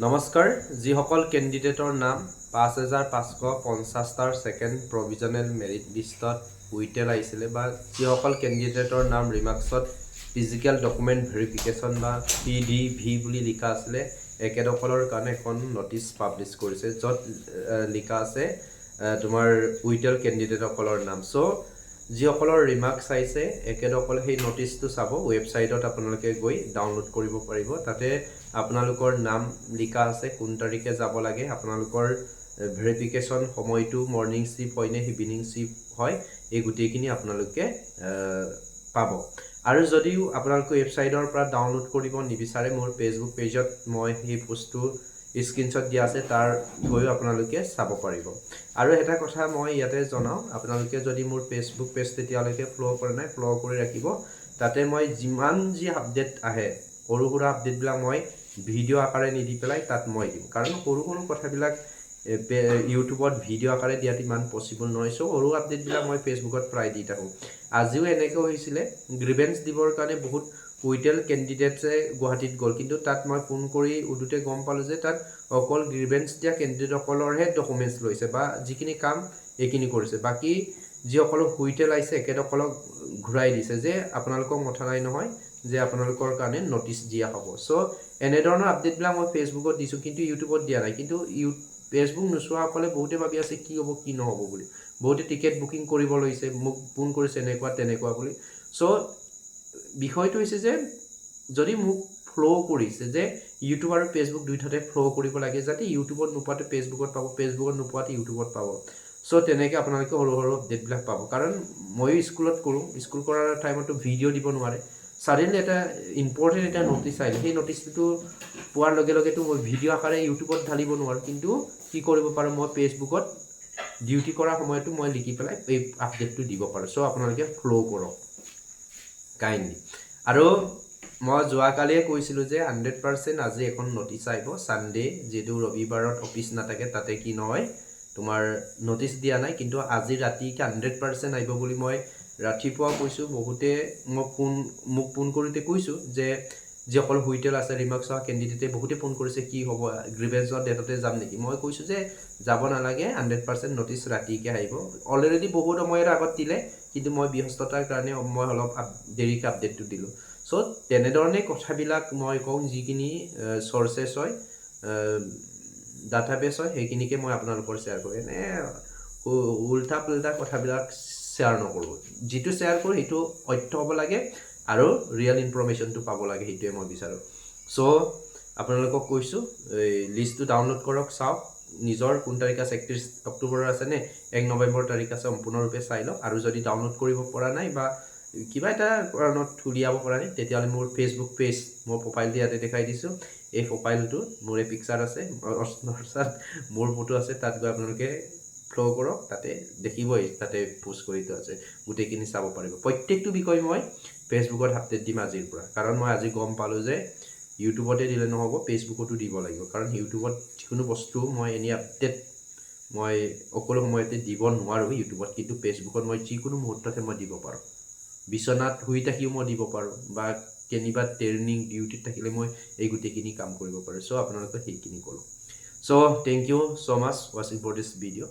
নমস্কাৰ যিসকল কেণ্ডিডেটৰ নাম পাঁচ হেজাৰ পাঁচশ পঞ্চাছটাৰ ছেকেণ্ড প্ৰভিজনেল মেৰিট লিষ্টত উইটেল আহিছিলে বা যিসকল কেণ্ডিডেটৰ নাম ৰিমাৰ্কছত ফিজিকেল ডকুমেণ্ট ভেৰিফিকেশ্যন বা পি ডি ভি বুলি লিখা আছিলে এখেতসকলৰ কাৰণে এখন নটিচ পাব্লিছ কৰিছে য'ত লিখা আছে তোমাৰ উইটেল কেণ্ডিডেটসকলৰ নাম। চ' যিসকলৰ ৰিমাৰ্কছ আহিছে এখেতসকলে সেই নটিচটো চাব ৱেবছাইটত আপোনালোকে গৈ ডাউনলোড কৰিব পাৰিব। তাতে আপোনালোকৰ নাম লিখা আছে কোন তাৰিখে যাব লাগে। আপোনালোকৰ ভেৰিফিকেশ্যন সময়টো মৰ্ণিং শ্বিফ্ট হয় নে ইভিনিং শ্বিফ্ট হয় এই গোটেইখিনি আপোনালোকে পাব। আৰু যদিও আপোনালোকে ৱেবছাইটৰ পৰা ডাউনলোড কৰিব নিবিচাৰে মোৰ ফেচবুক পেজত মই সেই বস্তু স্ক্ৰীনশ্বট দিয়া আছে তাৰ গৈও আপোনালোকে চাব পাৰিব। আৰু এটা কথা মই ইয়াতে জনাওঁ আপোনালোকে যদি মোৰ ফেচবুক পেজ তেতিয়ালৈকে ফ'ল' কৰা নাই ফ'ল' কৰি ৰাখিব। তাতে মই যিমান যি আপডেট আহে সৰু সুৰা আপডেটবিলাক মই ভিডিঅ' আকাৰে নিদি পেলাই তাত মই দিম। কাৰণ সৰু সৰু কথাবিলাক ইউটিউবত ভিডিঅ' আকাৰে দিয়াত ইমান পচিবল নহয়। চ' সৰু আপডেটবিলাক মই ফেচবুকত প্ৰায় দি থাকোঁ। আজিও এনেকৈ হৈছিলে গ্ৰিভেঞ্চ দিবৰ কাৰণে বহুত উইটেল কেণ্ডিডেটছে গুৱাহাটীত গ'ল। কিন্তু তাত মই ফোন কৰি সুধোতে গম পালোঁ যে তাত অকল গ্ৰিভেঞ্চ দিয়া কেণ্ডিডেটসকলৰহে ডকুমেণ্টছ লৈছে বা যিখিনি কাম এইখিনি কৰিছে। বাকী যিসকলক হুইটেল আহিছে এখেতসকলক ঘূৰাই দিছে যে আপোনালোকক মথা নাই নহয় যে আপোনালোকৰ কাৰণে নটিচ দিয়া হ'ব। চ' এনেধৰণৰ আপডেটবিলাক মই ফেচবুকত দিছোঁ কিন্তু ইউটিউবত দিয়া নাই। কিন্তু ইউ ফেচবুক নোচোৱাসকলে বহুতে ভাবি আছে কি হ'ব কি নহ'ব বুলি। বহুতে টিকেট বুকিং কৰিব লৈছে মোক ফোন কৰিছে এনেকুৱা তেনেকুৱা বুলি। চ' বিষয়টো হৈছে যে যদি মোক ফ্ল' কৰিছে যে ইউটিউব আৰু ফেচবুক দুইটাতে ফ্ল' কৰিব লাগে যাতে ইউটিউবত নোপোৱাতে ফেচবুকত পাব ফেচবুকত নোপোৱাতে ইউটিউবত পাব। চ' তেনেকৈ আপোনালোকে সৰু সৰু আপডেটবিলাক পাব। কাৰণ ময়ো স্কুলত কৰোঁ স্কুল কৰাৰ টাইমতো ভিডিঅ' দিব নোৱাৰে। ছাডেনলি এটা ইম্পৰ্টেণ্ট এটা নটিচ আহিলে। সেই নটিচটো পোৱাৰ লগে লগেতো মই ভিডিঅ' আকাৰে ইউটিউবত ঢালিব নোৱাৰোঁ। কিন্তু কি কৰিব পাৰোঁ মই ফেচবুকত ডিউটি কৰাৰ সময়তো মই লিখি পেলাই এই আপডেটটো দিব পাৰোঁ। চ' আপোনালোকে ফ্ল' কৰক। কাইণ্ডলি আৰু মই যোৱাকালিয়ে কৈছিলোঁ যে হাণ্ড্ৰেড পাৰ্চেণ্ট আজি এখন নটিচ আহিব। ছানডে যিহেতু ৰবিবাৰত অফিচ নাথাকে, তাতে কি নহয়, তোমাৰ নটিচ দিয়া নাই। কিন্তু আজি ৰাতিকৈ হাণ্ড্ৰেড পাৰ্চেণ্ট আহিব বুলি মই ৰাতিপুৱা কৈছোঁ। বহুতে মই ফোন মোক ফোন কৰোঁতে কৈছোঁ যে যিসকল হুইটেল আছে ৰিমাৰ্কছ হোৱা কেণ্ডিডেটে বহুতে ফোন কৰিছে কি হ'ব? গ্ৰিভেঞ্চৰ ডেটতে যাম নেকি? মই কৈছোঁ যে যাব নালাগে হাণ্ড্ৰেড পাৰ্চেণ্ট নটিচ ৰাতিকে আহিব। অলৰেডি বহুত সময়ৰ আগত দিলে কিন্তু মই ব্যস্ততাৰ কাৰণে মই অলপ দেৰিকৈ আপডেটটো দিলোঁ। চ' তেনেধৰণে কথাবিলাক মই কওঁ যিখিনি চৰ্চেছ হয় ডাটাবেছ হয় সেইখিনিকে মই আপোনালোকৰ শ্বেয়াৰ কৰোঁ। এনে উল্টা পুল্টা কথাবিলাক শ্বেয়াৰ নকৰোঁ। যিটো শ্বেয়াৰ কৰোঁ সেইটো সত্য হ'ব লাগে। আৰু ৰিয়েল ইনফৰ্মেশ্যনটো পাব লাগে সেইটোৱে মই বিচাৰোঁ। চ' আপোনালোকক কৈছোঁ এই লিষ্টটো ডাউনলোড কৰক চাওক নিজৰ কোন তাৰিখ আছে একত্ৰিছ অক্টোবৰৰ আছে নে এক নৱেম্বৰ তাৰিখ আছে সম্পূৰ্ণৰূপে চাই লওক। আৰু যদি ডাউনলোড কৰিব পৰা নাই বা কিবা এটা কাৰণত উলিয়াব পৰা নাই তেতিয়াহ'লে মোৰ ফেচবুক পেজ মোৰ প্ৰফাইলটো ইয়াতে দেখাই দিছোঁ। এই প্ৰফাইলটোত মোৰে পিকচাৰ আছে মোৰ ফটো আছে তাত গৈ আপোনালোকে ফ্ল' কৰক, তাতে দেখিবই, তাতে পোষ্ট কৰি থোৱা আছে। গোটেইখিনি চাব পাৰিব। প্ৰত্যেকটো বিষয় মই ফেচবুকত আপডেট দিম আজিৰ পৰা। কাৰণ মই আজি গম পালোঁ যে ইউটিউবতে দিলে নহ'ব ফেচবুকতো দিব লাগিব। কাৰণ ইউটিউবত যিকোনো বস্তু মই এনেই আপডেট মই সকলো সময়তে দিব নোৱাৰোঁ ইউটিউবত কিন্তু ফেচবুকত মই যিকোনো মুহূৰ্ততে মই দিব পাৰোঁ। বিচনাত শুই থাকিও মই দিব পাৰোঁ, বা কেনিবা ট্ৰেইনিং ডিউটিত থাকিলে মই এই গোটেইখিনি কাম কৰিব পাৰোঁ। চ' আপোনালোকে সেইখিনি কৰোঁ। চ' থেংক ইউ ছ' মাছ ৱাচিং ফৰ দিছ ভিডিঅ'